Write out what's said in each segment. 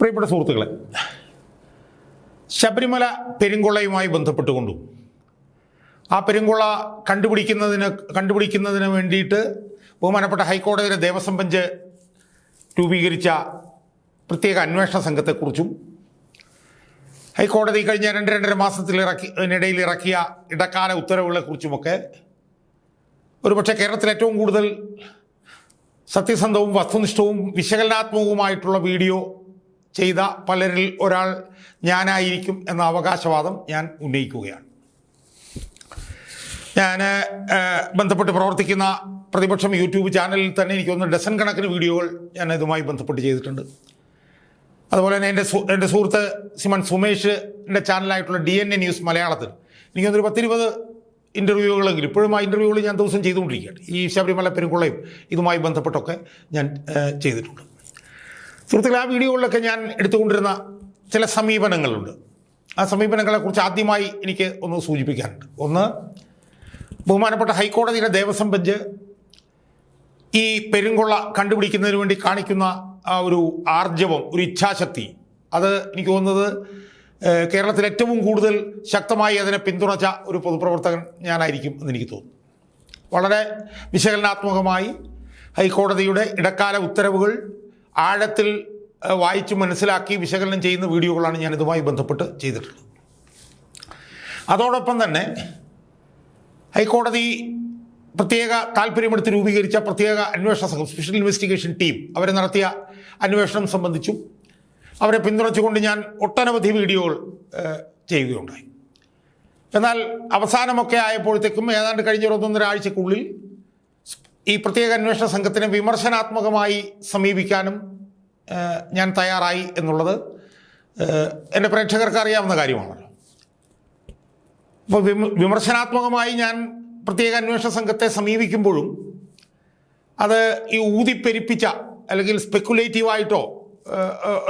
പ്രിയപ്പെട്ട സുഹൃത്തുക്കളെ ശബരിമല പെരുങ്കൊള്ളയുമായി ബന്ധപ്പെട്ടുകൊണ്ടും. ആ പെരുങ്കൊള്ള കണ്ടുപിടിക്കുന്നതിന് കണ്ടുപിടിക്കുന്നതിന് വേണ്ടിയിട്ട് ബഹുമാനപ്പെട്ട ഹൈക്കോടതിയുടെ ദേവസ്വം ബെഞ്ച് രൂപീകരിച്ച പ്രത്യേക അന്വേഷണ സംഘത്തെക്കുറിച്ചും ഹൈക്കോടതി കഴിഞ്ഞ രണ്ട് രണ്ടര മാസത്തിൽ ഇറക്കി ഇറക്കിയ ഇടക്കാല ഉത്തരവുകളെക്കുറിച്ചുമൊക്കെ ഒരുപക്ഷെ കേരളത്തിൽ ഏറ്റവും കൂടുതൽ സത്യസന്ധവും വസ്തുനിഷ്ഠവും വിശകലനാത്മകവുമായിട്ടുള്ള വീഡിയോ ചെയ്ത പലരിൽ ഒരാൾ ഞാനായിരിക്കും എന്ന അവകാശവാദം ഞാൻ ഉന്നയിക്കുകയാണ്. ഞാൻ ബന്ധപ്പെട്ട് പ്രവർത്തിക്കുന്ന പ്രതിപക്ഷം യൂട്യൂബ് ചാനലിൽ തന്നെ എനിക്ക് ഒന്ന് ഡസൻ കണക്കിന് വീഡിയോകൾ ഞാൻ ഇതുമായി ബന്ധപ്പെട്ട് ചെയ്തിട്ടുണ്ട്. അതുപോലെ തന്നെ എന്റെ എന്റെ സുഹൃത്ത് സിമൺ സുമേഷിന്റെ ചാനലായിട്ടുള്ള ഡി എൻ എ ന്യൂസ് മലയാളത്തിൽ എനിക്കൊന്നൊരു പത്തിരുപത് ഇന്റർവ്യൂകളെങ്കിലും ഇപ്പോഴും ആ ഇന്റർവ്യൂകൾ ഞാൻ ദിവസം ചെയ്തുകൊണ്ടിരിക്കുകയാണ്. ഈ ശബരിമല പെരുങ്കുളയും ഇതുമായി ബന്ധപ്പെട്ടൊക്കെ ഞാൻ ചെയ്തിട്ടുണ്ട്. സുഹൃത്തുക്കളെ ആ വീഡിയോകളിലൊക്കെ ഞാൻ എടുത്തുകൊണ്ടിരുന്ന ചില സമീപനങ്ങളുണ്ട്. ആ സമീപനങ്ങളെക്കുറിച്ച് ആദ്യമായി എനിക്ക് ഒന്ന് സൂചിപ്പിക്കാനുണ്ട്. ഒന്ന് ബഹുമാനപ്പെട്ട ഹൈക്കോടതിയുടെ ദേവസ്വം ബെഞ്ച് ഈ പെരുങ്കൊള്ള കണ്ടുപിടിക്കുന്നതിന് വേണ്ടി കാണിക്കുന്ന ആ ഒരു ആർജവം ഒരു ഇച്ഛാശക്തി അത് എനിക്ക് തോന്നുന്നത് കേരളത്തിൽ ഏറ്റവും കൂടുതൽ ശക്തമായി അതിനെ പിന്തുണച്ച ഒരു പൊതുപ്രവർത്തകൻ ഞാനായിരിക്കും എന്ന് എനിക്ക് തോന്നുന്നു. വളരെ വിശകലനാത്മകമായി ഹൈക്കോടതിയുടെ ഇടക്കാല ഉത്തരവുകൾ ആഴത്തിൽ വായിച്ച് മനസ്സിലാക്കി വിശകലനം ചെയ്യുന്ന വീഡിയോകളാണ് ഞാൻ ഇതുമായി ബന്ധപ്പെട്ട് ചെയ്തിട്ടുള്ളത്. അതോടൊപ്പം തന്നെ ഹൈക്കോടതി പ്രത്യേക താല്പര്യമെടുത്ത് രൂപീകരിച്ച പ്രത്യേക അന്വേഷണ സംഘം സ്പെഷ്യൽ ഇൻവെസ്റ്റിഗേഷൻ ടീം അവരെ നടത്തിയ അന്വേഷണം സംബന്ധിച്ചും അവരെ പിന്തുണച്ചുകൊണ്ട് ഞാൻ ഒട്ടനവധി വീഡിയോകൾ ചെയ്യുകയുണ്ടായി. എന്നാൽ അവസാനമൊക്കെ ആയപ്പോഴത്തേക്കും ഏതാണ്ട് കഴിഞ്ഞ ഇരുപത്തൊന്നര ആഴ്ചക്കുള്ളിൽ ഈ പ്രത്യേക അന്വേഷണ സംഘത്തിനെ വിമർശനാത്മകമായി സമീപിക്കാനും ഞാൻ തയ്യാറായി എന്നുള്ളത് എന്റെ പ്രേക്ഷകർക്ക് അറിയാവുന്ന കാര്യമാണല്ലോ. അപ്പോൾ വിമ വിമർശനാത്മകമായി ഞാൻ പ്രത്യേക അന്വേഷണ സംഘത്തെ സമീപിക്കുമ്പോഴും അത് ഈ ഊതിപ്പെരിപ്പിച്ച അല്ലെങ്കിൽ സ്പെക്കുലേറ്റീവായിട്ടോ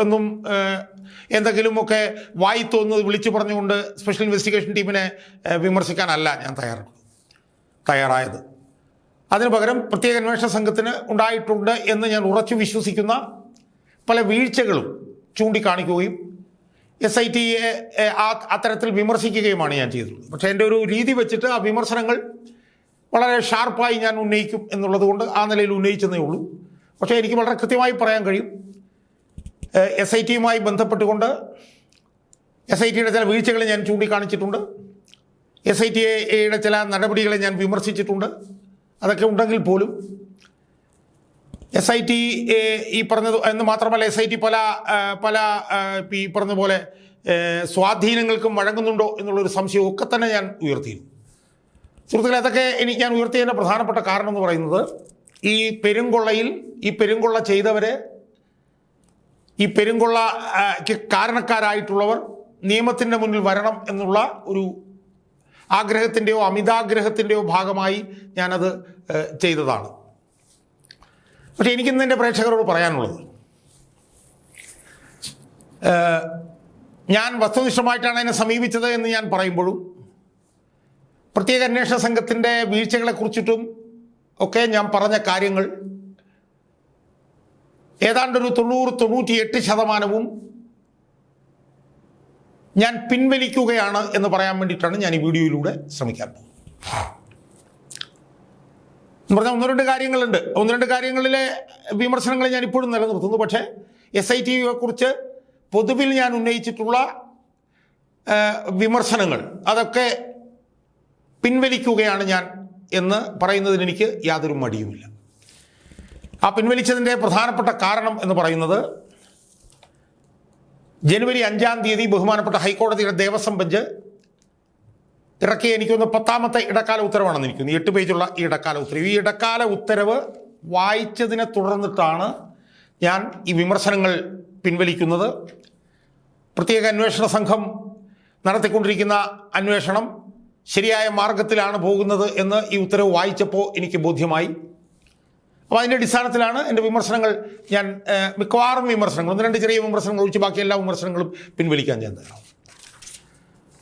ഒന്നും എന്തെങ്കിലുമൊക്കെ വായി തോന്നുന്നത് വിളിച്ചു പറഞ്ഞുകൊണ്ട് സ്പെഷ്യൽ ഇൻവെസ്റ്റിഗേഷൻ ടീമിനെ വിമർശിക്കാനല്ല ഞാൻ തയ്യാറാണ് തയ്യാറായത്. അതിനു പകരം പ്രത്യേക അന്വേഷണ സംഘത്തിന് ഉണ്ടായിട്ടുണ്ട് എന്ന് ഞാൻ ഉറച്ചു വിശ്വസിക്കുന്ന പല വീഴ്ചകളും ചൂണ്ടിക്കാണിക്കുകയും എസ് ഐ ടിയെ ആ അത്തരത്തിൽ വിമർശിക്കുകയുമാണ് ഞാൻ ചെയ്തത് പക്ഷേ എന്റെ ഒരു രീതി വെച്ചിട്ട് ആ വിമർശനങ്ങൾ വളരെ ഷാർപ്പായി ഞാൻ ഉന്നയിക്കും എന്നുള്ളത് കൊണ്ട് ആ നിലയിൽ ഉന്നയിച്ചെന്നേ ഉള്ളൂ. പക്ഷേ എനിക്ക് വളരെ കൃത്യമായി പറയാൻ കഴിയും. എസ് ഐ ടിയുമായി ബന്ധപ്പെട്ടുകൊണ്ട് എസ് ഐ ടിയുടെ ചില വീഴ്ചകൾ ഞാൻ ചൂണ്ടിക്കാണിച്ചിട്ടുണ്ട്. എസ് ഐ ടിയുടെ ചില നടപടികളെ ഞാൻ വിമർശിച്ചിട്ടുണ്ട്. അതൊക്കെ ഉണ്ടെങ്കിൽ പോലും എസ് ഐ ടി ഈ പറഞ്ഞത് എന്ന് മാത്രമല്ല എസ് ഐ ടി പല പല ഈ പറഞ്ഞ പോലെ ഏ, സ്വാധീനങ്ങൾക്കും വഴങ്ങുന്നുണ്ടോ എന്നുള്ളൊരു സംശയം ഒക്കെ തന്നെ ഞാൻ ഉയർത്തിയിരുന്നു. സുഹൃത്തുക്കളെ അതൊക്കെ എനിക്ക് ഞാൻ ഉയർത്തിയതിന്റെ പ്രധാനപ്പെട്ട കാരണം എന്ന് പറയുന്നത് ഈ പെരുങ്കൊള്ളയിൽ ഈ പെരുങ്കൊള്ള ചെയ്തവരെ ഈ പെരുങ്കൊള്ളക്ക് കാരണക്കാരായിട്ടുള്ളവർ നിയമത്തിന്റെ മുന്നിൽ വരണം എന്നുള്ള ഒരു ആഗ്രഹത്തിന്റെയോ അമിതാഗ്രഹത്തിന്റെയോ ഭാഗമായി ഞാനത് ചെയ്തതാണ്. പക്ഷേ എനിക്കിന്ന് എന്റെ പ്രേക്ഷകരോട് പറയാനുള്ളത് ഞാൻ വസ്തുനിഷ്ഠമായിട്ടാണ് എന്നെ സമീപിച്ചത് എന്ന് ഞാൻ പറയുമ്പോഴും പ്രത്യേക അന്വേഷണ സംഘത്തിന്റെ വീഴ്ചകളെക്കുറിച്ചിട്ടും ഒക്കെ ഞാൻ പറഞ്ഞ കാര്യങ്ങൾ ഏതാണ്ടൊരു തൊണ്ണൂറ് തൊണ്ണൂറ്റിയെട്ട് ശതമാനവും ഞാൻ പിൻവലിക്കുകയാണ് എന്ന് പറയാൻ വേണ്ടിയിട്ടാണ് ഞാൻ ഈ വീഡിയോയിലൂടെ ശ്രമിക്കാൻ പോകുന്നത്. എന്ന് പറഞ്ഞാൽ ഒന്ന് രണ്ട് കാര്യങ്ങളുണ്ട്. ഒന്ന് രണ്ട് കാര്യങ്ങളിലെ വിമർശനങ്ങൾ ഞാൻ ഇപ്പോഴും നിലനിർത്തുന്നു. പക്ഷേ എസ് ഐ ടി പൊതുവിൽ ഞാൻ ഉന്നയിച്ചിട്ടുള്ള വിമർശനങ്ങൾ അതൊക്കെ പിൻവലിക്കുകയാണ് ഞാൻ എന്ന് പറയുന്നതിന് എനിക്ക് യാതൊരു മടിയുമില്ല. ആ പിൻവലിച്ചതിന്റെ പ്രധാനപ്പെട്ട കാരണം എന്ന് പറയുന്നത് ജനുവരി അഞ്ചാം തീയതി ബഹുമാനപ്പെട്ട ഹൈക്കോടതിയുടെ ദേവസ്വം ബെഞ്ച് ഇറക്കിയ എനിക്കൊന്ന് പത്താമത്തെ ഇടക്കാല ഉത്തരവാണെന്ന് എനിക്ക് തോന്നുന്നു. ഈ എട്ട് പേജുള്ള ഈ ഇടക്കാല ഉത്തരവ്. ഈ ഇടക്കാല ഉത്തരവ് വായിച്ചതിനെ തുടർന്നിട്ടാണ് ഞാൻ ഈ വിമർശനങ്ങൾ പിൻവലിക്കുന്നത്. പ്രത്യേക അന്വേഷണ സംഘം നടത്തിക്കൊണ്ടിരിക്കുന്ന അന്വേഷണം ശരിയായ മാർഗത്തിലാണ് പോകുന്നത് എന്ന് ഈ ഉത്തരവ് വായിച്ചപ്പോൾ എനിക്ക് ബോധ്യമായി. അപ്പോൾ അതിന്റെ അടിസ്ഥാനത്തിലാണ് എന്റെ വിമർശനങ്ങൾ ഞാൻ മിക്കവാറും വിമർശനങ്ങൾ ഒന്ന് രണ്ട് ചെറിയ വിമർശനങ്ങൾ ഒഴിച്ച് ബാക്കി എല്ലാ വിമർശനങ്ങളും പിൻവലിക്കാൻ ഞാൻ തരാം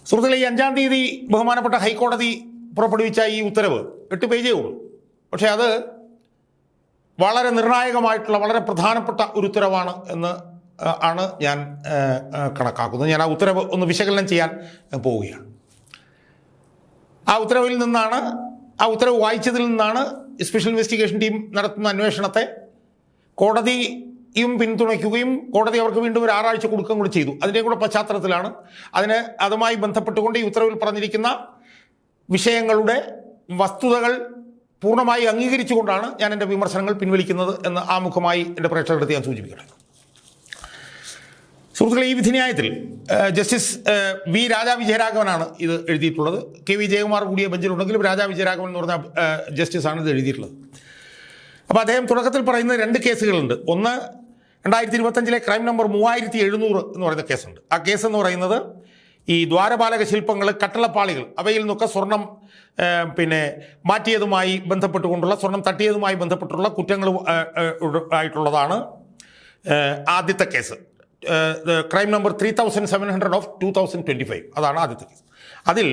സുഹൃത്തുക്കളെ ഈ അഞ്ചാം തീയതി ബഹുമാനപ്പെട്ട ഹൈക്കോടതി പുറപ്പെടുവിച്ച ഈ ഉത്തരവ് എട്ട് പേജേ ഉള്ളൂ. പക്ഷേ അത് വളരെ നിർണായകമായിട്ടുള്ള വളരെ പ്രധാനപ്പെട്ട ഒരു ഉത്തരവാണ് എന്ന് ആണ് ഞാൻ കണക്കാക്കുന്നത്. ഞാൻ ആ ഉത്തരവ് ഒന്ന് വിശകലനം ചെയ്യാൻ പോവുകയാണ്. ആ ഉത്തരവിൽ നിന്നാണ് ആ ഉത്തരവ് വായിച്ചതിൽ നിന്നാണ് സ്പെഷ്യൽ ഇൻവെസ്റ്റിഗേഷൻ ടീം നടത്തുന്ന അന്വേഷണത്തെ കോടതിയും പിന്തുണയ്ക്കുകയും കോടതി അവർക്ക് വീണ്ടും ഒരു ആറാഴ്ച കൊടുക്കുകയും കൂടി ചെയ്തു. അതിന്റെ കൂടെ പശ്ചാത്തലത്തിലാണ്. അതിന് അതുമായി ബന്ധപ്പെട്ടുകൊണ്ട് ഈ ഉത്തരവിൽ പറഞ്ഞിരിക്കുന്ന വിഷയങ്ങളുടെ വസ്തുതകൾ പൂർണമായി അംഗീകരിച്ചുകൊണ്ടാണ് ഞാൻ എന്റെ വിമർശനങ്ങൾ പിൻവലിക്കുന്നത് എന്ന് ആമുഖമായി എന്റെ പ്രേക്ഷകരുടെ ഞാൻ സൂചിപ്പിക്കട്ടെ. സുഹൃത്തുക്കളെ ഈ വിധിന്യായത്തിൽ ജസ്റ്റിസ് വി രാജാ വിജയരാഘവനാണ് ഇത് എഴുതിയിട്ടുള്ളത്. കെ വി ജയകുമാർ കൂടിയ ബെഞ്ചിലുണ്ടെങ്കിലും രാജാ വിജയരാഘവൻ എന്ന് പറഞ്ഞ ജസ്റ്റിസാണ് ഇത് എഴുതിയിട്ടുള്ളത്. അപ്പോൾ അദ്ദേഹം തുടക്കത്തിൽ പറയുന്ന രണ്ട് കേസുകളുണ്ട്. ഒന്ന് രണ്ടായിരത്തി ഇരുപത്തഞ്ചിലെ ക്രൈം നമ്പർ മൂവായിരത്തി എഴുന്നൂറ് എന്ന് പറയുന്ന കേസുണ്ട്. ആ കേസ് എന്ന് പറയുന്നത് ഈ ദ്വാരപാലക ശില്പങ്ങൾ കട്ടളപ്പാളികൾ അവയിൽ നിന്നൊക്കെ സ്വർണം പിന്നെ മാറ്റിയതുമായി ബന്ധപ്പെട്ടുകൊണ്ടുള്ള സ്വർണം തട്ടിയതുമായി ബന്ധപ്പെട്ടുള്ള കുറ്റങ്ങൾ ആയിട്ടുള്ളതാണ് ആദ്യത്തെ case. Crime number three thousand seven hundred of two thousand twenty five അതാണ് ആദ്യത്തെ കേസ് അതിൽ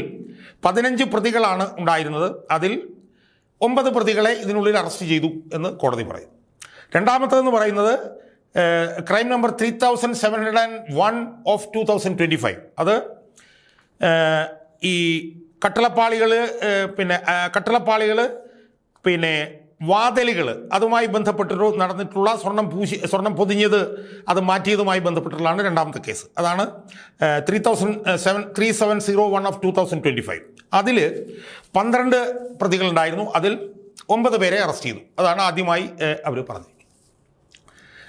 പതിനഞ്ച് പ്രതികളാണ് ഉണ്ടായിരുന്നത്. അതിൽ ഒമ്പത് പ്രതികളെ ഇതിനുള്ളിൽ അറസ്റ്റ് ചെയ്തു എന്ന് കോടതി പറയുന്നു. രണ്ടാമത്തതെന്ന് പറയുന്നത് crime number three thousand seven hundred and one of two thousand twenty five അത് ഈ കട്ടളപ്പാളികൾ പിന്നെ കട്ടളപ്പാളികൾ പിന്നെ വാതിലുകൾ. അതുമായി ബന്ധപ്പെട്ടിട്ട് നടന്നിട്ടുള്ള സ്വർണം പൂശി സ്വർണം പൊതിഞ്ഞത് അത് മാറ്റിയതുമായി ബന്ധപ്പെട്ടിട്ടുള്ളതാണ് രണ്ടാമത്തെ കേസ്. അതാണ് three thousand seven three seven zero one of two thousand twenty five അതിൽ പന്ത്രണ്ട് പ്രതികളുണ്ടായിരുന്നു. അതിൽ ഒമ്പത് പേരെ അറസ്റ്റ് ചെയ്തു. അതാണ് ആദ്യമായി അവർ പറഞ്ഞത്.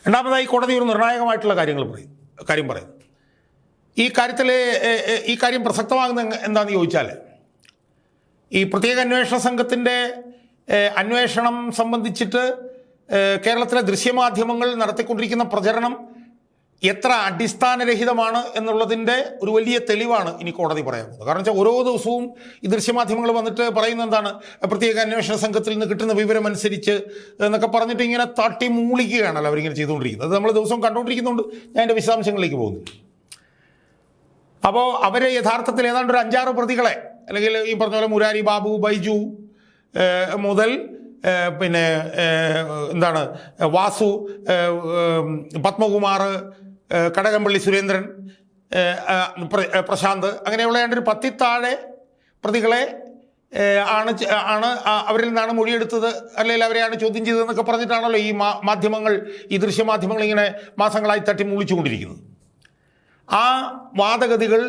രണ്ടാമതായി കോടതി ഒരു നിർണായകമായിട്ടുള്ള കാര്യങ്ങൾ പറയും കാര്യം പറയുന്നു. ഈ കാര്യത്തിൽ ഈ കാര്യം പ്രസക്തമാകുന്ന എന്താണെന്ന് ചോദിച്ചാൽ ഈ പ്രത്യേക അന്വേഷണ സംഘത്തിന്റെ അന്വേഷണം സംബന്ധിച്ചിട്ട് കേരളത്തിലെ ദൃശ്യമാധ്യമങ്ങൾ നടത്തിക്കൊണ്ടിരിക്കുന്ന പ്രചരണം എത്ര അടിസ്ഥാനരഹിതമാണ് എന്നുള്ളതിന്റെ ഒരു വലിയ തെളിവാണ് ഇനി കോടതി പറയാൻ പോകുന്നത് കാരണം വെച്ചാൽ ഓരോ ദിവസവും ഈ ദൃശ്യമാധ്യമങ്ങൾ വന്നിട്ട് പറയുന്ന എന്താണ്? പ്രത്യേക അന്വേഷണ സംഘത്തിൽ നിന്ന് കിട്ടുന്ന വിവരം അനുസരിച്ച് എന്നൊക്കെ പറഞ്ഞിട്ട് ഇങ്ങനെ തട്ടി മൂളിക്കുകയാണല്ലോ അവരിങ്ങനെ ചെയ്തുകൊണ്ടിരിക്കുന്നത്. അത് നമ്മൾ ദിവസവും കണ്ടുകൊണ്ടിരിക്കുന്നുണ്ട്. ഞാൻ എന്റെ വിശദാംശങ്ങളിലേക്ക് പോകുന്നില്ല. അപ്പോൾ അവരെ യഥാർത്ഥത്തിൽ ഏതാണ്ട് ഒരു അഞ്ചാറ് പ്രതികളെ അല്ലെങ്കിൽ ഈ പറഞ്ഞ പോലെ മുരാരി ബാബു ബൈജു മുതൽ പിന്നെ എന്താണ് വാസു പത്മകുമാർ കടകംപള്ളി സുരേന്ദ്രൻ പ്രശാന്ത് അങ്ങനെയുള്ള ഒരു പത്തിൽ താഴെ പ്രതികളെ ആണ് ആണ് അവരിൽ നിന്നാണ് മൊഴിയെടുത്തത് അല്ലെങ്കിൽ അവരെയാണ് ചോദ്യം ചെയ്തതെന്നൊക്കെ പറഞ്ഞിട്ടാണല്ലോ ഈ മാധ്യമങ്ങൾ ഈ ദൃശ്യമാധ്യമങ്ങൾ ഇങ്ങനെ മാസങ്ങളായി തട്ടി മൂളിച്ചുകൊണ്ടിരിക്കുന്നത്. ആ വാദഗതികൾ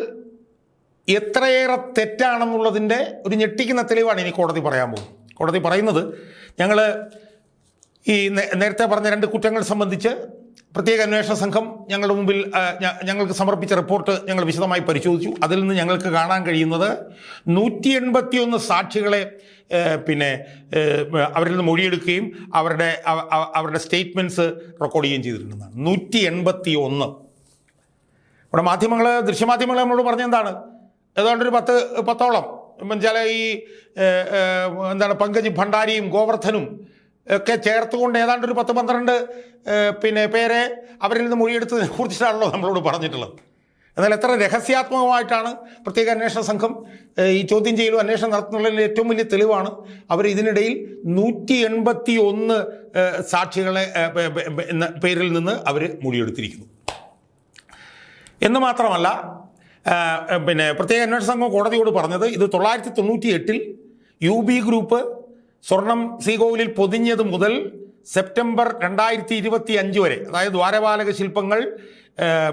എത്രയേറെ തെറ്റാണെന്നുള്ളതിന്റെ ഒരു ഞെട്ടിക്കുന്ന തെളിവാണ് ഇനി കോടതി പറയാൻ പോകുന്നത്. കോടതി പറയുന്നത് ഞങ്ങൾ ഈ നേരത്തെ പറഞ്ഞ രണ്ട് കുറ്റങ്ങൾ സംബന്ധിച്ച് പ്രത്യേക അന്വേഷണ സംഘം ഞങ്ങളുടെ മുമ്പിൽ ഞങ്ങൾക്ക് സമർപ്പിച്ച റിപ്പോർട്ട് ഞങ്ങൾ വിശദമായി പരിശോധിച്ചു. അതിൽ നിന്ന് ഞങ്ങൾക്ക് കാണാൻ കഴിയുന്നത് നൂറ്റി എൺപത്തിയൊന്ന് സാക്ഷികളെ പിന്നെ അവരിൽ നിന്ന് മൊഴിയെടുക്കുകയും അവരുടെ അവ- അവ- അവരുടെ സ്റ്റേറ്റ്മെന്റ്സ് റെക്കോർഡ് ചെയ്യുകയും ചെയ്തിട്ടുണ്ടെന്നാണ് നൂറ്റി എൺപത്തി ഒന്ന് ഇവിടെ മാധ്യമങ്ങൾ ദൃശ്യമാധ്യമങ്ങൾ നമ്മളോട് പറഞ്ഞെന്താണ് ഏതാണ്ടൊരു പത്ത് പത്തോളം. വെച്ചാൽ ഈ എന്താണ് പങ്കജ് ഭണ്ഡാരിയും ഗോവർദ്ധനും ഒക്കെ ചേർത്തുകൊണ്ട് ഏതാണ്ട് ഒരു പത്ത് പന്ത്രണ്ട് പിന്നെ പേരെ അവരിൽ നിന്ന് മൊഴിയെടുത്തതിനെ കുറിച്ചിട്ടാണല്ലോ നമ്മളോട് പറഞ്ഞിട്ടുള്ളത്. എന്നാൽ എത്ര രഹസ്യാത്മകമായിട്ടാണ് പ്രത്യേക അന്വേഷണ സംഘം ഈ ചോദ്യം ചെയ്യലും അന്വേഷണം നടത്തുന്നതിൽ ഏറ്റവും വലിയ തെളിവാണ്. അവർ ഇതിനിടയിൽ നൂറ്റി എൺപത്തി ഒന്ന് സാക്ഷികളെ പേരിൽ നിന്ന് അവർ മൊഴിയെടുത്തിരിക്കുന്നു. എന്ന് മാത്രമല്ല പിന്നെ പ്രത്യേക അന്വേഷണ സംഘം കോടതിയോട് പറഞ്ഞത് ഇത് തൊള്ളായിരത്തി തൊണ്ണൂറ്റി എട്ടിൽ യു ബി ഗ്രൂപ്പ് സ്വർണം ശ്രീകോവിലിൽ പൊതിഞ്ഞത് മുതൽ സെപ്റ്റംബർ രണ്ടായിരത്തി ഇരുപത്തി അഞ്ച് വരെ. അതായത് ദ്വാരപാലക ശില്പങ്ങൾ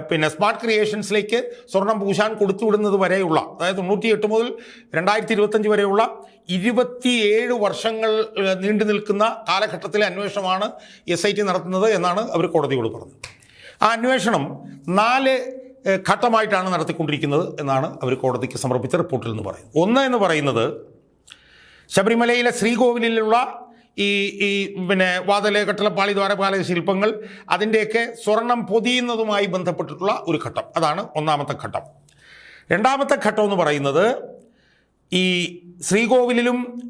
പിന്നെ സ്മാർട്ട് ക്രിയേഷൻസിലേക്ക് സ്വർണം പൂശാൻ കൊടുത്തുവിടുന്നത് വരെയുള്ള അതായത് തൊണ്ണൂറ്റി എട്ട് മുതൽ രണ്ടായിരത്തി ഇരുപത്തഞ്ച് വരെയുള്ള ഇരുപത്തിയേഴ് വർഷങ്ങൾ നീണ്ടു നിൽക്കുന്ന കാലഘട്ടത്തിലെ അന്വേഷണമാണ് എസ് ഐ ടി നടത്തുന്നത് എന്നാണ് അവർ കോടതിയോട് പറഞ്ഞത്. ആ അന്വേഷണം നാല് ഘട്ടമായിട്ടാണ് നടത്തിക്കൊണ്ടിരിക്കുന്നത് എന്നാണ് അവർ കോടതിക്ക് സമർപ്പിച്ച റിപ്പോർട്ടിൽ നിന്ന് പറയുന്നത്. ഒന്ന് എന്ന് പറയുന്നത് ശബരിമലയിലെ ശ്രീകോവിലിലുള്ള ഈ ഈ പിന്നെ വാതല കട്ടളപ്പാളി ദ്വാരപാലക ശില്പങ്ങൾ അതിന്റെയൊക്കെ സ്വർണം പൊതിയുന്നതുമായി ബന്ധപ്പെട്ടിട്ടുള്ള ഒരു ഘട്ടം. അതാണ് ഒന്നാമത്തെ ഘട്ടം. രണ്ടാമത്തെ ഘട്ടം എന്ന് പറയുന്നത് ഈ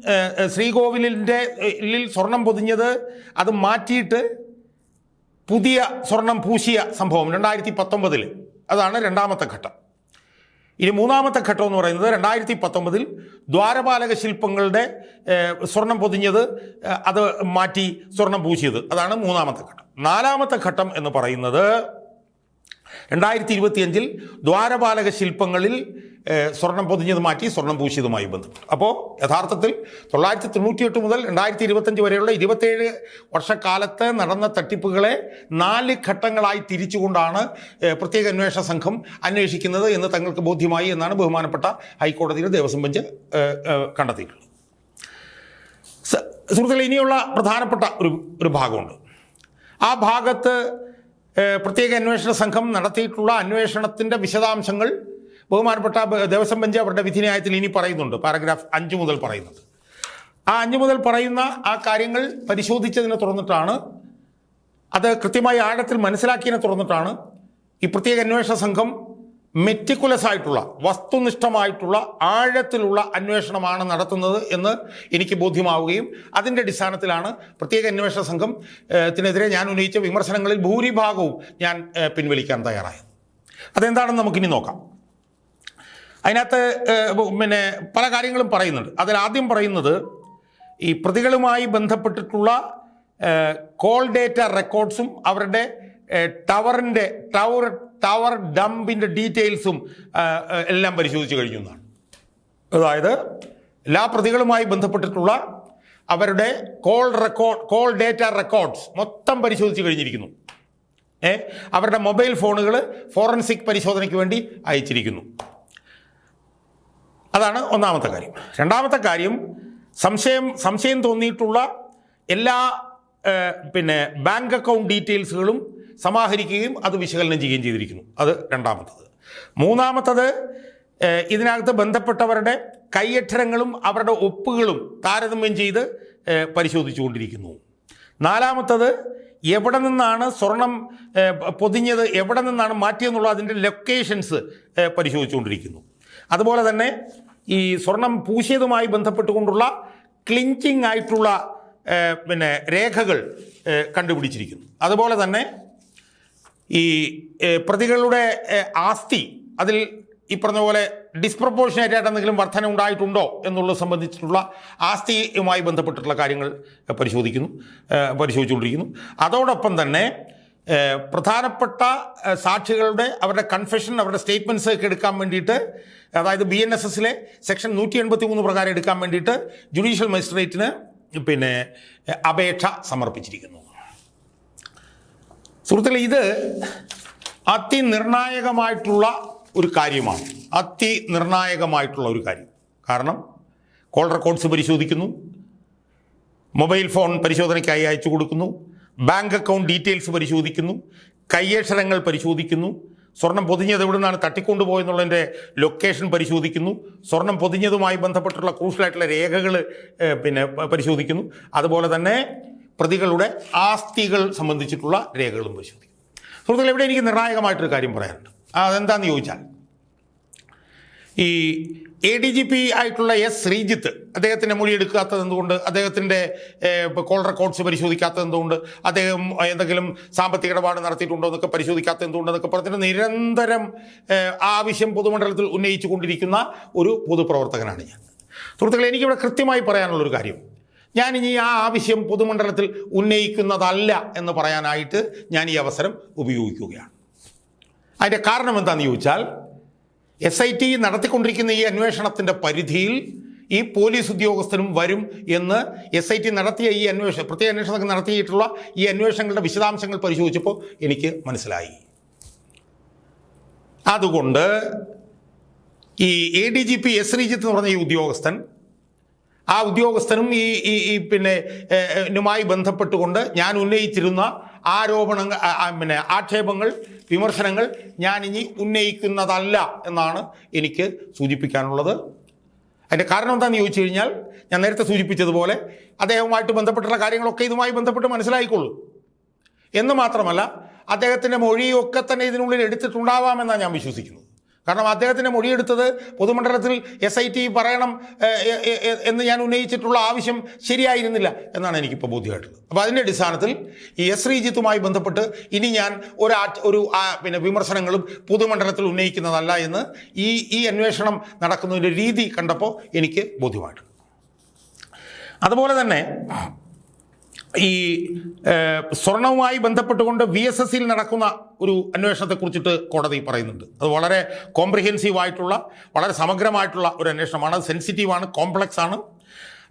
ഏഹ്, ശ്രീകോവിലിന്റെ സ്വർണം പൊതിഞ്ഞത് അത് മാറ്റിയിട്ട് പുതിയ സ്വർണം പൂശിയ സംഭവം രണ്ടായിരത്തി പത്തൊമ്പതിൽ അതാണ് രണ്ടാമത്തെ ഘട്ടം. ഇനി മൂന്നാമത്തെ ഘട്ടം എന്ന് പറയുന്നത് രണ്ടായിരത്തി പത്തൊമ്പതിൽ ദ്വാരപാലക ശില്പങ്ങളുടെ സ്വർണം പൊതിഞ്ഞത് അത് മാറ്റി സ്വർണം പൂശിയത്. അതാണ് മൂന്നാമത്തെ ഘട്ടം. നാലാമത്തെ ഘട്ടം എന്ന് പറയുന്നത് രണ്ടായിരത്തി ഇരുപത്തിയഞ്ചിൽ ദ്വാരപാലക ശില്പങ്ങളിൽ സ്വർണം പൊതിഞ്ഞത് മാറ്റി സ്വർണം പൂശിയതുമായി ബന്ധപ്പെട്ടു. അപ്പോൾ യഥാർത്ഥത്തിൽ തൊള്ളായിരത്തി തൊണ്ണൂറ്റിയെട്ട് മുതൽ രണ്ടായിരത്തി ഇരുപത്തഞ്ച് വരെയുള്ള ഇരുപത്തേഴ് വർഷക്കാലത്ത് നടന്ന തട്ടിപ്പുകളെ നാല് ഘട്ടങ്ങളായി തിരിച്ചുകൊണ്ടാണ് പ്രത്യേക അന്വേഷണ സംഘം അന്വേഷിക്കുന്നത് എന്ന് തങ്ങൾക്ക് ബോധ്യമായി എന്നാണ് ബഹുമാനപ്പെട്ട ഹൈക്കോടതിയുടെ ദേവസ്വം ബെഞ്ച് കണ്ടെത്തിയിട്ടുള്ളത്. സുഹൃത്തുക്കളെ ഇനിയുള്ള പ്രധാനപ്പെട്ട ഒരു ഒരു ഭാഗമുണ്ട്. ആ ഭാഗത്ത് പ്രത്യേക അന്വേഷണ സംഘം നടത്തിയിട്ടുള്ള അന്വേഷണത്തിന്റെ വിശദാംശങ്ങൾ ബഹുമാനപ്പെട്ട ദേവസ്വം ബെഞ്ച് അവരുടെ വിധിന്യായത്തിൽ ഇനി പറയുന്നുണ്ട്. പാരഗ്രാഫ് അഞ്ച് മുതൽ പറയുന്നത്. ആ അഞ്ച് മുതൽ പറയുന്ന ആ കാര്യങ്ങൾ പരിശോധിച്ചതിനെ തുറന്നിട്ടാണ് അത് കൃത്യമായി ആഴത്തിൽ മനസ്സിലാക്കിയതിനെ തുറന്നിട്ടാണ് ഈ പ്രത്യേക അന്വേഷണ സംഘം മെറ്റിക്കുലസ് ആയിട്ടുള്ള വസ്തുനിഷ്ഠമായിട്ടുള്ള ആഴത്തിലുള്ള അന്വേഷണമാണ് നടത്തുന്നത് എന്ന് എനിക്ക് ബോധ്യമാവുകയും അതിന്റെ അടിസ്ഥാനത്തിലാണ് പ്രത്യേക അന്വേഷണ സംഘം ത്തിനെതിരെ ഞാൻ ഉന്നയിച്ച വിമർശനങ്ങളിൽ ഭൂരിഭാഗവും ഞാൻ പിൻവലിക്കാൻ തയ്യാറായത്. അതെന്താണെന്ന് നമുക്കിനി നോക്കാം. അതിനകത്ത് പിന്നെ പല കാര്യങ്ങളും പറയുന്നുണ്ട്. അതിൽ ആദ്യം പറയുന്നത് ഈ പ്രതികളുമായി ബന്ധപ്പെട്ടിട്ടുള്ള കോൾ ഡേറ്റ റെക്കോർഡ്സും അവരുടെ ടവറിന്റെ ടവർ ടവർ ഡംപിന്റെ ഡീറ്റെയിൽസും എല്ലാം പരിശോധിച്ച് കഴിഞ്ഞു എന്നാണ്. അതായത്? എല്ലാ പ്രതികളുമായി ബന്ധപ്പെട്ടിട്ടുള്ള അവരുടെ call record call data records മൊത്തം പരിശോധിച്ച് കഴിഞ്ഞിരിക്കുന്നു. ഏ അവരുടെ മൊബൈൽ ഫോണുകൾ ഫോറൻസിക് പരിശോധനയ്ക്ക് വേണ്ടി അയച്ചിരിക്കുന്നു. അതാണ് ഒന്നാമത്തെ കാര്യം. രണ്ടാമത്തെ കാര്യം സംശയം സംശയം തോന്നിയിട്ടുള്ള എല്ലാ പിന്നെ ബാങ്ക് അക്കൗണ്ട് ഡീറ്റെയിൽസുകളും സമാഹരിക്കുകയും അത് വിശകലനം ചെയ്യുകയും ചെയ്തിരിക്കുന്നു. അത് രണ്ടാമത്തത്. മൂന്നാമത്തത് ഇതിനകത്ത് ബന്ധപ്പെട്ടവരുടെ കൈയക്ഷരങ്ങളും അവരുടെ ഒപ്പുകളും താരതമ്യം ചെയ്ത് പരിശോധിച്ചുകൊണ്ടിരിക്കുന്നു. നാലാമത്തത് എവിടെ നിന്നാണ് സ്വർണം പൊതിഞ്ഞത് എവിടെ നിന്നാണ് മാറ്റിയെന്നുള്ള അതിന്റെ ലൊക്കേഷൻസ് പരിശോധിച്ചുകൊണ്ടിരിക്കുന്നു. അതുപോലെ തന്നെ ഈ സ്വർണം പൂശിയതുമായി ബന്ധപ്പെട്ടുകൊണ്ടുള്ള ക്ലിഞ്ചിങ് ആയിട്ടുള്ള പിന്നെ രേഖകൾ കണ്ടുപിടിച്ചിരിക്കുന്നു. അതുപോലെ തന്നെ ഈ പ്രതികളുടെ ആസ്തി അതിൽ ഈ പറഞ്ഞ പോലെ ഡിസ്പ്രപ്പോർഷനേറ്റ് ആയിട്ട് എന്തെങ്കിലും വർധന ഉണ്ടായിട്ടുണ്ടോ എന്നുള്ളത് സംബന്ധിച്ചിട്ടുള്ള ആസ്തിയുമായി ബന്ധപ്പെട്ടിട്ടുള്ള കാര്യങ്ങൾ പരിശോധിക്കുന്നു പരിശോധിച്ചുകൊണ്ടിരിക്കുന്നു. അതോടൊപ്പം തന്നെ പ്രധാനപ്പെട്ട സാക്ഷികളുടെ അവരുടെ കൺഫെഷൻ അവരുടെ സ്റ്റേറ്റ്മെന്റ്സ് ഒക്കെ എടുക്കാൻ വേണ്ടിയിട്ട് അതായത് ബി എൻ എസ് എസിലെ സെക്ഷൻ നൂറ്റി എൺപത്തി മൂന്ന് പ്രകാരം എടുക്കാൻ വേണ്ടിയിട്ട് ജുഡീഷ്യൽ മജിസ്ട്രേറ്റിന് പിന്നെ അപേക്ഷ സമർപ്പിച്ചിരിക്കുന്നു. സുഹൃത്തുക്കളെ ഇത് അതിനിർണായകമായിട്ടുള്ള ഒരു കാര്യമാണ്. അതിനിർണായകമായിട്ടുള്ള ഒരു കാര്യം. കാരണം കോൾ റെക്കോർഡ്സ് പരിശോധിക്കുന്നു മൊബൈൽ ഫോൺ പരിശോധനയ്ക്കായി അയച്ചു കൊടുക്കുന്നു ബാങ്ക് അക്കൗണ്ട് ഡീറ്റെയിൽസ് പരിശോധിക്കുന്നു കയ്യക്ഷരങ്ങൾ പരിശോധിക്കുന്നു സ്വർണം പൊതിഞ്ഞത് എവിടെ നിന്നാണ് തട്ടിക്കൊണ്ടുപോയെന്നുള്ളതിന്റെ ലൊക്കേഷൻ പരിശോധിക്കുന്നു സ്വർണം പൊതിഞ്ഞതുമായി ബന്ധപ്പെട്ടുള്ള ക്രൂഷ്യലായിട്ടുള്ള രേഖകൾ പിന്നെ പരിശോധിക്കുന്നു. അതുപോലെ തന്നെ പ്രതികളുടെ ആസ്തികൾ സംബന്ധിച്ചിട്ടുള്ള രേഖകളും പരിശോധിക്കും. സുഹൃത്തുക്കൾ ഇവിടെ എനിക്ക് നിർണായകമായിട്ടൊരു കാര്യം പറയാനുണ്ട്. അതെന്താണെന്ന് ചോദിച്ചാൽ ഈ എ ഡി ജി പി ആയിട്ടുള്ള എസ് ശ്രീജിത്ത് അദ്ദേഹത്തിന്റെ മൊഴി എടുക്കാത്തത് എന്തുകൊണ്ട്? അദ്ദേഹത്തിന്റെ കോൾ റെക്കോർഡ്സ് പരിശോധിക്കാത്തത് എന്തുകൊണ്ട്? അദ്ദേഹം എന്തെങ്കിലും സാമ്പത്തിക ഇടപാട് നടത്തിയിട്ടുണ്ടോ എന്നൊക്കെ പരിശോധിക്കാത്തത് എന്തുകൊണ്ടെന്നൊക്കെ പറഞ്ഞിട്ട് നിരന്തരം ആവശ്യം പൊതുമണ്ഡലത്തിൽ ഉന്നയിച്ചു കൊണ്ടിരിക്കുന്ന ഒരു പൊതുപ്രവർത്തകനാണ് ഞാൻ. സുഹൃത്തുക്കളെ എനിക്കിവിടെ കൃത്യമായി പറയാനുള്ളൊരു കാര്യം. ഞാൻ ഇനി ആ ആവശ്യം പൊതുമണ്ഡലത്തിൽ ഉന്നയിക്കുന്നതല്ല എന്ന് പറയാനായിട്ട് ഞാൻ ഈ അവസരം ഉപയോഗിക്കുകയാണ്. അതിന്റെ കാരണം എന്താണെന്ന് ചോദിച്ചാൽ എസ് ഐ ടി നടത്തിക്കൊണ്ടിരിക്കുന്ന ഈ അന്വേഷണത്തിന്റെ പരിധിയിൽ ഈ പോലീസ് ഉദ്യോഗസ്ഥനും വരും എന്ന് എസ് ഐ ടി നടത്തിയ ഈ അന്വേഷണം പ്രത്യേക അന്വേഷണം നടത്തിയിട്ടുള്ള ഈ അന്വേഷണങ്ങളുടെ വിശദാംശങ്ങൾ പരിശോധിച്ചപ്പോൾ എനിക്ക് മനസ്സിലായി. അതുകൊണ്ട് ഈ A D G P S Sreejith എന്ന് പറഞ്ഞ ഈ ഉദ്യോഗസ്ഥൻ ആ ഉദ്യോഗസ്ഥനും ഈ ഈ പിന്നെ നുമായി ബന്ധപ്പെട്ടുകൊണ്ട് ഞാൻ ഉന്നയിച്ചിരുന്ന ആരോപണങ്ങൾ പിന്നെ ആക്ഷേപങ്ങൾ വിമർശനങ്ങൾ ഞാൻ ഇനി ഉന്നയിക്കുന്നതല്ല എന്നാണ് എനിക്ക് സൂചിപ്പിക്കാനുള്ളത്. അതിന്റെ കാരണം എന്താണെന്ന് ചോദിച്ചു കഴിഞ്ഞാൽ ഞാൻ നേരത്തെ സൂചിപ്പിച്ചതുപോലെ അദ്ദേഹവുമായിട്ട് ബന്ധപ്പെട്ടുള്ള കാര്യങ്ങളൊക്കെ ഇതുമായി ബന്ധപ്പെട്ട് മനസ്സിലായിക്കൊള്ളൂ. എന്ന് മാത്രമല്ല അദ്ദേഹത്തിന്റെ മൊഴിയൊക്കെ തന്നെ ഇതിനുള്ളിൽ എടുത്തിട്ടുണ്ടാവാമെന്നാണ് ഞാൻ വിശ്വസിക്കുന്നത്. കാരണം അദ്ദേഹത്തിന്റെ മൊഴിയെടുത്തത് പൊതുമണ്ഡലത്തിൽ എസ് ഐ ടി പറയണം എന്ന് ഞാൻ ഉന്നയിച്ചിട്ടുള്ള ആവശ്യം ശരിയായിരുന്നില്ല എന്നാണ് എനിക്കിപ്പോൾ ബോധ്യമായിട്ടുള്ളത്. അപ്പോൾ അതിന്റെ അടിസ്ഥാനത്തിൽ ഈ എസ് ശ്രീജിത്തുമായി ബന്ധപ്പെട്ട് ഇനി ഞാൻ ഒരു ഒരു പിന്നെ വിമർശനങ്ങളും പൊതുമണ്ഡലത്തിൽ ഉന്നയിക്കുന്നതല്ല എന്ന് ഈ ഈ അന്വേഷണം നടക്കുന്നതിന്റെ രീതി കണ്ടപ്പോൾ എനിക്ക് ബോധ്യമായിട്ടുണ്ട്. അതുപോലെ തന്നെ ഈ സ്വർണവുമായി ബന്ധപ്പെട്ടുകൊണ്ട് വി എസ് എസ് സിയിൽ നടക്കുന്ന ഒരു അന്വേഷണത്തെക്കുറിച്ചിട്ട് കോടതി പറയുന്നുണ്ട്. അത് വളരെ കോംപ്രിഹെൻസീവ് ആയിട്ടുള്ള വളരെ സമഗ്രമായിട്ടുള്ള ഒരു അന്വേഷണമാണ്. അത് സെൻസിറ്റീവാണ് കോംപ്ലക്സ് ആണ്.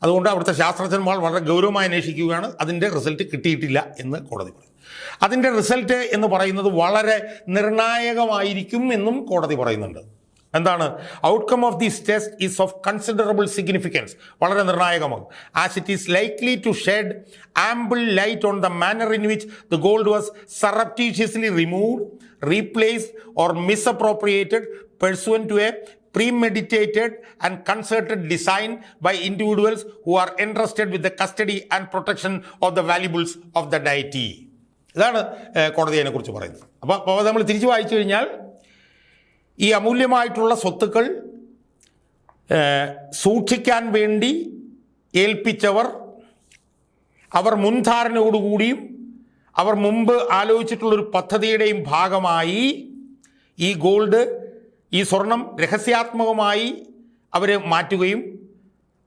അതുകൊണ്ട് അവിടുത്തെ ശാസ്ത്രജ്ഞന്മാർ വളരെ ഗൗരവമായി അന്വേഷിക്കുകയാണ്. അതിന്റെ റിസൾട്ട് കിട്ടിയിട്ടില്ല എന്ന് കോടതി പറയും. അതിന്റെ റിസൾട്ട് എന്ന് പറയുന്നത് വളരെ നിർണായകമായിരിക്കും എന്നും കോടതി പറയുന്നുണ്ട്. എന്താണ്? Outcome of these test is of considerable significance വളരെ നിർണായകമാകും. As it is likely to shed ample light on the manner in which the gold was surreptitiously removed replaced or misappropriated pursuant to a premeditated and concerted design by individuals who are interested with the custody and protection of the valuables of the deity. ഇതാണ് കോടതി അതിനെക്കുറിച്ച് പറയുന്നത്. അപ്പോൾ അപ്പോൾ നമ്മൾ തിരിച്ചു വായിച്ചു കഴിഞ്ഞാൽ ഈ അമൂല്യമായിട്ടുള്ള സ്വത്തുക്കൾ സൂക്ഷിക്കാൻ വേണ്ടി ഏൽപ്പിച്ചവർ അവർ മുൻധാരണയോടുകൂടിയും അവർ മുമ്പ് ആലോചിച്ചിട്ടുള്ളൊരു പദ്ധതിയുടെയും ഭാഗമായി ഈ ഗോൾഡ് ഈ സ്വർണം രഹസ്യാത്മകമായി അവർ മാറ്റുകയും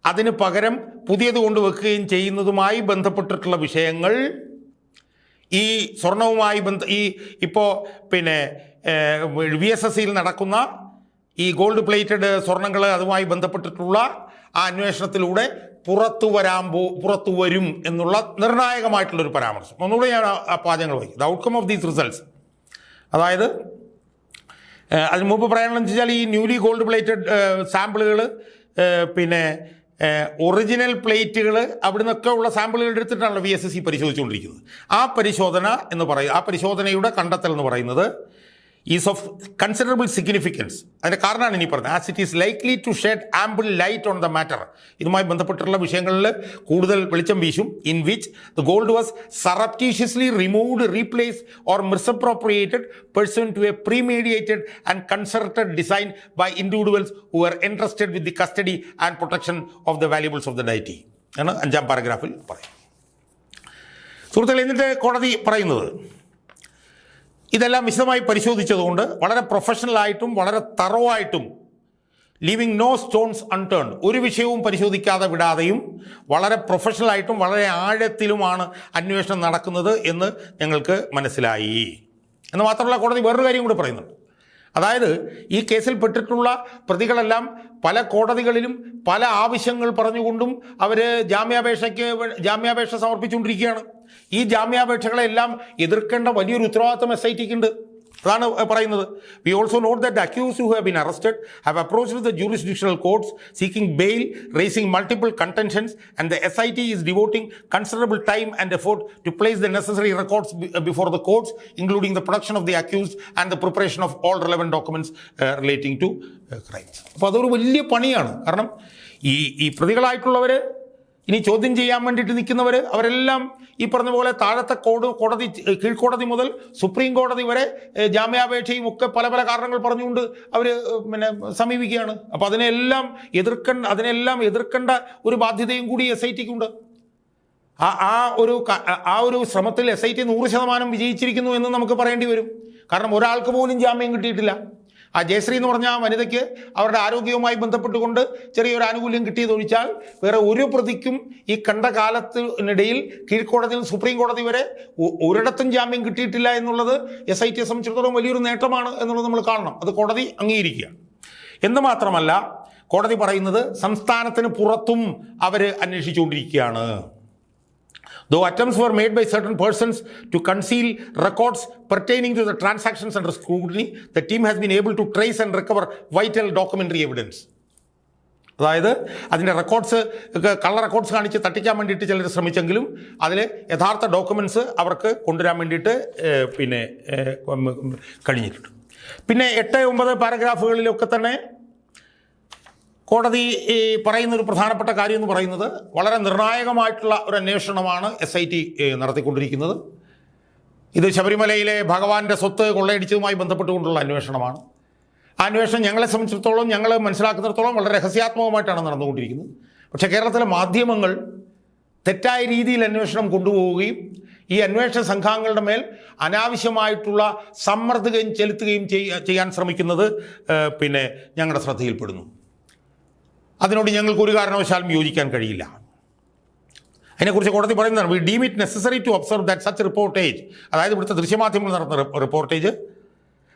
അതിന് പകരം പുതിയത് കൊണ്ടുവെക്കുകയും ചെയ്യുന്നതുമായി ബന്ധപ്പെട്ടിട്ടുള്ള വിഷയങ്ങൾ ഈ സ്വർണവുമായി ബന്ധ ഈ ഇപ്പോൾ പിന്നെ വി എസ് എസ് സിയിൽ നടക്കുന്ന ഈ ഗോൾഡ് പ്ലേറ്റഡ് സ്വർണങ്ങൾ അതുമായി ബന്ധപ്പെട്ടിട്ടുള്ള ആ അന്വേഷണത്തിലൂടെ പുറത്തു വരാൻ പോ പുറത്തു വരും എന്നുള്ള നിർണായകമായിട്ടുള്ളൊരു പരാമർശം. ഒന്നുകൂടെ ഞാൻ ആ- പാചകങ്ങൾ വായിക്കും. The outcome of these results അതായത് അതിന് മുമ്പ് പറയാനുള്ളത് വെച്ചാൽ ഈ ന്യൂലി ഗോൾഡ് പ്ലേറ്റഡ് സാമ്പിളുകൾ പിന്നെ ഒറിജിനൽ പ്ലേറ്റുകൾ അവിടെ നിന്നൊക്കെ ഉള്ള സാമ്പിളുകൾ എടുത്തിട്ടാണല്ലോ വി എസ് എസ് സി പരിശോധിച്ചുകൊണ്ടിരിക്കുന്നത്. ആ പരിശോധന എന്ന് പറയും ആ പരിശോധനയുടെ കണ്ടെത്തൽ എന്ന് പറയുന്നത് ഈസ് ഓഫ് കൺസിഡറബിൾ സിഗ്നിഫിക്കൻസ്. അതിന്റെ കാരണമാണ് ഇനി പറഞ്ഞത്. As it is likely to shed ample light on the matter ഇതുമായി ബന്ധപ്പെട്ടുള്ള വിഷയങ്ങളിൽ കൂടുതൽ വെളിച്ചം വീശും. In which the gold was surreptitiously removed replace or misappropriated person to a premeditated and concerted design by individuals who are interested with the custody and protection of the valuables of the deity ആണ് അഞ്ചാം പാരഗ്രാഫിൽ പറയും സുഹൃത്തുക്കൾ എന്നിട്ട് കോടതി പറയുന്നത്? ഇതെല്ലാം വിശദമായി പരിശോധിച്ചതുകൊണ്ട് വളരെ പ്രൊഫഷണൽ ആയിട്ടും വളരെ തറവായിട്ടും ലീവിങ് നോ സ്റ്റോൺസ് അൺടേൺ ഒരു വിഷയവും പരിശോധിക്കാതെ വിടാതെയും വളരെ പ്രൊഫഷണൽ ആയിട്ടും വളരെ ആഴത്തിലുമാണ് അന്വേഷണം നടക്കുന്നത് എന്ന് ഞങ്ങൾക്ക് മനസ്സിലായി. എന്ന് മാത്രമല്ല കോടതി വേറൊരു കാര്യം കൂടി പറയുന്നുണ്ട്. അതായത് ഈ കേസിൽ പെട്ടിട്ടുള്ള പ്രതികളെല്ലാം പല കോടതികളിലും പല ആവശ്യങ്ങൾ പറഞ്ഞുകൊണ്ടും അവർ ജാമ്യാപേക്ഷയ്ക്ക് ജാമ്യാപേക്ഷ സമർപ്പിച്ചുകൊണ്ടിരിക്കുകയാണ്. ഈ ജാമ്യാപേക്ഷകളെല്ലാം എതിർക്കേണ്ട വലിയൊരു ഉത്തരവാദിത്വം എസ് ഐ ടിക്ക് ഉണ്ട്. അതാണ് പറയുന്നത്. We also note that accused you have been arrested have approached the jurisdictional courts seeking bail raising multiple contentions and the S I T is devoting considerable time and effort to place the necessary records before the courts including the production of the accused and the preparation of all relevant documents relating to crimes അപ്പോൾ അതൊരു വലിയ പണിയാണ്. കാരണം ഈ ഈ പ്രതികളായിട്ടുള്ളവർ ഇനി ചോദ്യം ചെയ്യാൻ വേണ്ടിയിട്ട് നിൽക്കുന്നവർ അവരെല്ലാം ഈ പറഞ്ഞ പോലെ താഴത്തെ കോട് കോടതി കീഴ്ക്കോടതി മുതൽ സുപ്രീം കോടതി വരെ ജാമ്യാപേക്ഷയും ഒക്കെ പല പല കാരണങ്ങൾ പറഞ്ഞുകൊണ്ട് അവർ പിന്നെ സമീപിക്കുകയാണ്. അപ്പോൾ അതിനെല്ലാം എതിർക്കേണ്ട അതിനെല്ലാം എതിർക്കേണ്ട ഒരു ബാധ്യതയും കൂടി എസ് ഐ ടിക്കുണ്ട് ആ ആ ഒരു ആ ഒരു ശ്രമത്തിൽ എസ് ഐ ടി നൂറ് ശതമാനം വിജയിച്ചിരിക്കുന്നു എന്ന് നമുക്ക് പറയേണ്ടി വരും. കാരണം ഒരാൾക്ക് പോലും ജാമ്യം കിട്ടിയിട്ടില്ല. ആ ജയശ്രീ എന്ന് പറഞ്ഞ ആ വനിതയ്ക്ക് അവരുടെ ആരോഗ്യവുമായി ബന്ധപ്പെട്ടുകൊണ്ട് ചെറിയൊരു ആനുകൂല്യം കിട്ടിയതൊഴിച്ചാൽ വേറെ ഒരു പ്രതിക്കും ഈ കണ്ട കാലത്തിനിടയിൽ കീഴ്ക്കോടതിയിൽ സുപ്രീം കോടതി വരെ ഒരിടത്തും ജാമ്യം കിട്ടിയിട്ടില്ല എന്നുള്ളത് എസ് ഐ ടിയെ സംബന്ധിച്ചിടത്തോളം വലിയൊരു നേട്ടമാണ് എന്നുള്ളത് നമ്മൾ കാണണം. അത് കോടതി അംഗീകരിക്കുക. എന്ന് മാത്രമല്ല കോടതി പറയുന്നത് സംസ്ഥാനത്തിന് പുറത്തും അവർ അന്വേഷിച്ചുകൊണ്ടിരിക്കുകയാണ്. Though attempts were made by certain persons to conceal records pertaining to the transactions under scrutiny, the team has been able to trace and recover vital documentary evidence. അതായത് അതിന്റെ റെക്കോർഡ്സ് കള്ള റെക്കോർഡ്സ് കാണിച്ച് തട്ടിക്കാൻ വേണ്ടിയിട്ട് ചിലർ ശ്രമിച്ചെങ്കിലും അതിൽ യഥാർത്ഥ ഡോക്യുമെന്റ്സ് അവർക്ക് കൊണ്ടുവരാൻ വേണ്ടിയിട്ട് പിന്നെ കഴിഞ്ഞിട്ടുണ്ട് പിന്നെ എട്ട് ഒമ്പത് പാരഗ്രാഫുകളിലൊക്കെ തന്നെ കോടതി ഈ പറയുന്ന ഒരു പ്രധാനപ്പെട്ട കാര്യം എന്ന് പറയുന്നത് വളരെ നിർണായകമായിട്ടുള്ള ഒരു അന്വേഷണമാണ് എസ് ഐ ടി നടത്തിക്കൊണ്ടിരിക്കുന്നത്. ഇത് ശബരിമലയിലെ ഭഗവാന്റെ സ്വത്ത് കൊള്ളയടിച്ചതുമായി ബന്ധപ്പെട്ടുകൊണ്ടുള്ള അന്വേഷണമാണ്. ആ അന്വേഷണം ഞങ്ങളെ സംബന്ധിച്ചിടത്തോളം ഞങ്ങൾ മനസ്സിലാക്കുന്നിടത്തോളം വളരെ രഹസ്യാത്മകമായിട്ടാണ് നടന്നുകൊണ്ടിരിക്കുന്നത്. പക്ഷേ കേരളത്തിലെ മാധ്യമങ്ങൾ തെറ്റായ രീതിയിൽ അന്വേഷണം കൊണ്ടുപോവുകയും ഈ അന്വേഷണ സംഘാംഗങ്ങളുടെ മേൽ അനാവശ്യമായിട്ടുള്ള സമ്മർദ്ദം ചെലുത്തുകയും ചെയ്യാൻ ശ്രമിക്കുന്നത് പിന്നെ ഞങ്ങളുടെ ശ്രദ്ധയിൽപ്പെടുന്നു. അതിനോട് ഞങ്ങൾക്ക് ഒരു കാരണവശാലും യോജിക്കാൻ കഴിയില്ല. അതിനെക്കുറിച്ച് കോടതി പറയുന്നതാണ് we deem it necessary to observe that such reportage അതായത് ഇവിടുത്തെ ദൃശ്യമാധ്യമങ്ങൾ നടത്തുന്ന reportage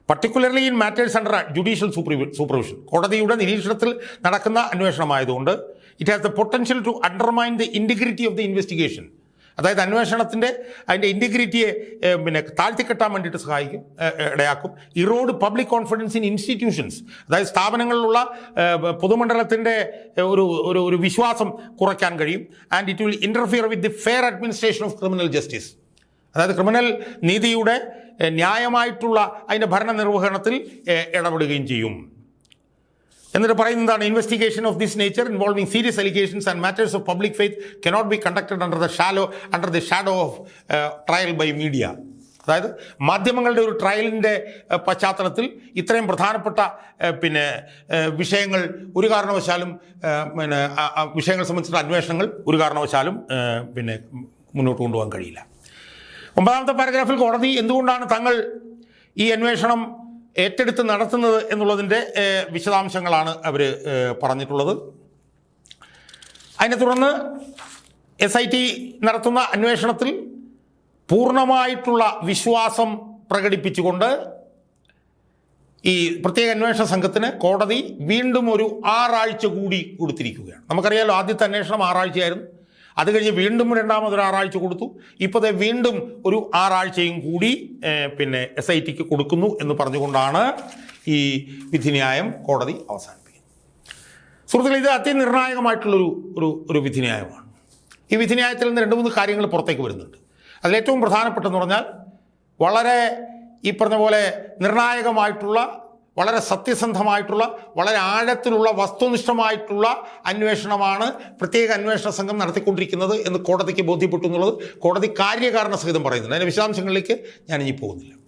particularly in matters under judicial supervision കോടതിയുടെ നിരീക്ഷണത്തിൽ നടക്കുന്ന അന്വേഷണമായതുകൊണ്ട് it has the potential to undermine the integrity of the investigation അതായത് അന്വേഷണത്തിന്റെ അതിന്റെ ഇന്റിഗ്രിറ്റിയെ പിന്നെ താഴ്ത്തിക്കെട്ടാൻ വേണ്ടിയിട്ട് സഹായിക്കും ഇടയാക്കും. Erode public confidence in institutions അതായത് സ്ഥാപനങ്ങളിലുള്ള പൊതുമണ്ഡലത്തിന്റെ ഒരു ഒരു ഒരു വിശ്വാസം കുറയ്ക്കാൻ കഴിയും. And it will interfere with the fair administration of criminal justice അതായത് ക്രിമിനൽ നീതിയുടെ ന്യായമായിട്ടുള്ള അതിന്റെ ഭരണനിർവഹണത്തിൽ നിർവഹണത്തിൽ ഇടപെടുകയും ചെയ്യും. എന്നിട്ട് പറയുന്നതാണ് investigation of this nature involving serious allegations and matters of public faith cannot be conducted under the shallow under the shadow of trial by media അതായത് മാധ്യമങ്ങളുടെ ഒരു ട്രയലിന്റെ പശ്ചാത്തലത്തിൽ ഇത്രയും പ്രധാനപ്പെട്ട പിന്നെ വിഷയങ്ങൾ ഒരു കാരണവശാലും പിന്നെ വിഷയങ്ങൾ സംബന്ധിച്ചിട്ടുള്ള അന്വേഷണങ്ങൾ ഒരു കാരണവശാലും പിന്നെ മുന്നോട്ട് കൊണ്ടുപോകാൻ കഴിയില്ല. ഒമ്പതാമത്തെ പാരഗ്രാഫിൽ കോടതി എന്തുകൊണ്ടാണ് തങ്ങൾ ഈ അന്വേഷണം ഏറ്റെടുത്ത് നടത്തുന്നത് എന്നുള്ളതിന്റെ വിശദാംശങ്ങളാണ് അവർ പറഞ്ഞിട്ടുള്ളത്. അതിനെ തുടർന്ന് എസ് ഐ ടി നടത്തുന്ന അന്വേഷണത്തിൽ പൂർണമായിട്ടുള്ള വിശ്വാസം പ്രകടിപ്പിച്ചുകൊണ്ട് ഈ പ്രത്യേക അന്വേഷണ സംഘത്തിന് കോടതി വീണ്ടും ഒരു ആറാഴ്ച കൂടി കൊടുത്തിരിക്കുകയാണ്. നമുക്കറിയാലോ ആദ്യത്തെ അന്വേഷണം ആറാഴ്ചയായിരുന്നു. അത് കഴിഞ്ഞ് വീണ്ടും രണ്ടാമതൊരു ആറാഴ്ച കൊടുത്തു. ഇപ്പോൾ ദേ വീണ്ടും ഒരു ആറാഴ്ചയും കൂടി പിന്നെ എസ് ഐ ടിക്ക് കൊടുക്കുന്നു എന്ന് പറഞ്ഞുകൊണ്ടാണ് ഈ വിധിന്യായം കോടതി അവസാനിപ്പിക്കുന്നത്. സുഹൃത്തുക്കളെ ഇത് അതിനിർണായകമായിട്ടുള്ളൊരു ഒരു ഒരു വിധിന്യായമാണ്. ഈ വിധിന്യായത്തിൽ നിന്ന് രണ്ട് മൂന്ന് കാര്യങ്ങൾ പുറത്തേക്ക് വരുന്നുണ്ട്. അതിലേറ്റവും പ്രധാനപ്പെട്ടെന്ന് പറഞ്ഞാൽ വളരെ ഈ പറഞ്ഞ പോലെ നിർണായകമായിട്ടുള്ള വളരെ സത്യസന്ധമായിട്ടുള്ള വളരെ ആഴത്തിലുള്ള വസ്തുനിഷ്ഠമായിട്ടുള്ള അന്വേഷണമാണ് പ്രത്യേക അന്വേഷണ സംഘം നടത്തിക്കൊണ്ടിരിക്കുന്നത് എന്ന് കോടതിക്ക് ബോധ്യപ്പെട്ടു എന്നുള്ളത് കോടതി കാര്യകാരണ സഹിതം പറയുന്നുണ്ട്. അതിന്റെ വിശദാംശങ്ങളിലേക്ക് ഞാനിനി പോകുന്നില്ല.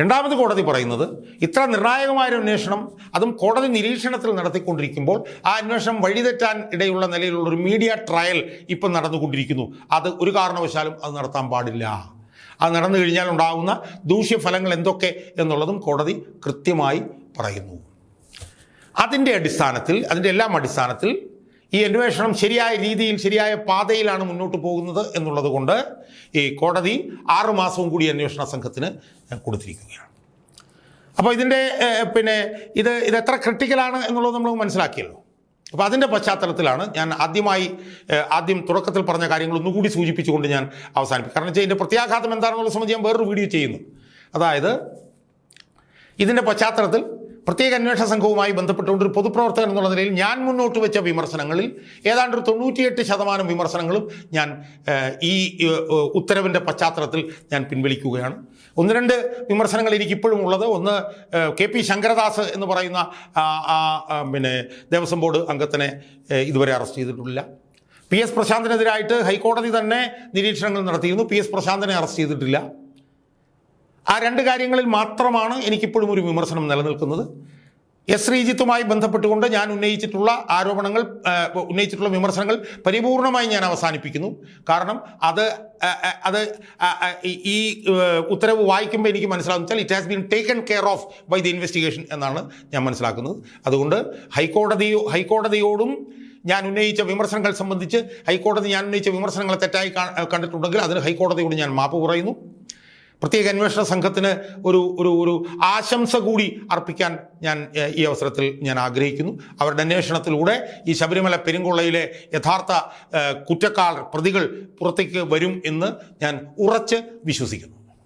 രണ്ടാമത് കോടതി പറയുന്നത് ഇത്ര നിർണായകമായ അന്വേഷണം അതും കോടതി നിരീക്ഷണത്തിൽ നടത്തിക്കൊണ്ടിരിക്കുമ്പോൾ ആ അന്വേഷണം വഴിതെറ്റാൻ ഇടയുള്ള നിലയിലുള്ള ഒരു മീഡിയ ട്രയൽ ഇപ്പം നടന്നുകൊണ്ടിരിക്കുന്നു. അത് ഒരു കാരണവശാലും അത് നടത്താൻ പാടില്ല. അത് നടന്നു കഴിഞ്ഞാൽ ഉണ്ടാകുന്ന ദൂഷ്യഫലങ്ങൾ എന്തൊക്കെ എന്നുള്ളതും കോടതി കൃത്യമായി പറയുന്നു. അതിന്റെ അടിസ്ഥാനത്തിൽ അതിന്റെ എല്ലാം അടിസ്ഥാനത്തിൽ ഈ അന്വേഷണം ശരിയായ രീതിയിൽ ശരിയായ പാതയിലാണ് മുന്നോട്ട് പോകുന്നത് എന്നുള്ളത് കൊണ്ട് ഈ കോടതി ആറ് മാസവും കൂടി അന്വേഷണ സംഘത്തിന് കൊടുത്തിരിക്കുകയാണ്. അപ്പോൾ ഇതിന്റെ പിന്നെ ഇത് ഇത് എത്ര ക്രിട്ടിക്കലാണ് എന്നുള്ളത് നമ്മൾ മനസ്സിലാക്കിയല്ലോ. അപ്പോൾ അതിന്റെ പശ്ചാത്തലത്തിലാണ് ഞാൻ ആദ്യമായി ആദ്യം തുടക്കത്തിൽ പറഞ്ഞ കാര്യങ്ങൾ ഒന്നുകൂടി സൂചിപ്പിച്ചുകൊണ്ട് ഞാൻ അവസാനിപ്പിക്കും. കാരണം വെച്ചാൽ ഇതിന്റെ പ്രത്യാഘാതം എന്താണെന്നുള്ള സംബന്ധിച്ച് ഞാൻ വേറൊരു വീഡിയോ ചെയ്യുന്നു. അതായത് ഇതിന്റെ പശ്ചാത്തലത്തിൽ പ്രത്യേക അന്വേഷണ സംഘവുമായി ബന്ധപ്പെട്ടുകൊണ്ട് ഒരു പൊതുപ്രവർത്തകൻ എന്നുള്ള നിലയിൽ ഞാൻ മുന്നോട്ട് വെച്ച വിമർശനങ്ങളിൽ ഏതാണ്ട് ഒരു തൊണ്ണൂറ്റിയെട്ട് ശതമാനം വിമർശനങ്ങളും ഞാൻ ഈ ഉത്തരവിന്റെ പശ്ചാത്തലത്തിൽ ഞാൻ പിൻവലിക്കുകയാണ്. ഒന്ന് രണ്ട് വിമർശനങ്ങൾ എനിക്കിപ്പോഴും ഉള്ളത്. ഒന്ന് കെ പി ശങ്കരദാസ് എന്ന് പറയുന്ന പിന്നെ ദേവസ്വം ബോർഡ് അംഗത്തിനെ ഇതുവരെ അറസ്റ്റ് ചെയ്തിട്ടില്ല. പി എസ് പ്രശാന്തിനെതിരായിട്ട് ഹൈക്കോടതി തന്നെ നിരീക്ഷണങ്ങൾ നടത്തിയിരുന്നു. പി എസ് പ്രശാന്തിനെ അറസ്റ്റ് ചെയ്തിട്ടില്ല. ആ രണ്ട് കാര്യങ്ങളിൽ മാത്രമാണ് എനിക്കിപ്പോഴും ഒരു വിമർശനം നിലനിൽക്കുന്നത്. എസ് ശ്രീജിത്തുമായി ബന്ധപ്പെട്ടുകൊണ്ട് ഞാൻ ഉന്നയിച്ചിട്ടുള്ള ആരോപണങ്ങൾ ഉന്നയിച്ചിട്ടുള്ള വിമർശനങ്ങൾ പരിപൂർണമായി ഞാൻ അവസാനിപ്പിക്കുന്നു. കാരണം അത് അത് ഈ- ഉത്തരവ് വായിക്കുമ്പോൾ എനിക്ക് മനസ്സിലാകുന്ന it has been taken care of by the investigation എന്നാണ് ഞാൻ മനസ്സിലാക്കുന്നത്. അതുകൊണ്ട് ഹൈക്കോടതിയോ ഹൈക്കോടതിയോടും ഞാൻ ഉന്നയിച്ച വിമർശനങ്ങൾ സംബന്ധിച്ച് ഹൈക്കോടതി ഞാൻ ഉന്നയിച്ച വിമർശനങ്ങളെ തെറ്റായി കണ്ടിട്ടുണ്ടെങ്കിൽ അതിന് ഹൈക്കോടതിയോട് ഞാൻ മാപ്പ് പറയുന്നു. പ്രത്യേക അന്വേഷണ സംഘത്തിന് ഒരു ഒരു ഒരു ആശംസ കൂടി അർപ്പിക്കാൻ ഞാൻ ഈ അവസരത്തിൽ ഞാൻ ആഗ്രഹിക്കുന്നു. അവരുടെ അന്വേഷണത്തിലൂടെ ഈ ശബരിമല പെരുങ്കൊള്ളയിലെ യഥാർത്ഥ കുറ്റക്കാർ പ്രതികൾ പുറത്തേക്ക് വരും എന്ന് ഞാൻ ഉറച്ച് വിശ്വസിക്കുന്നു.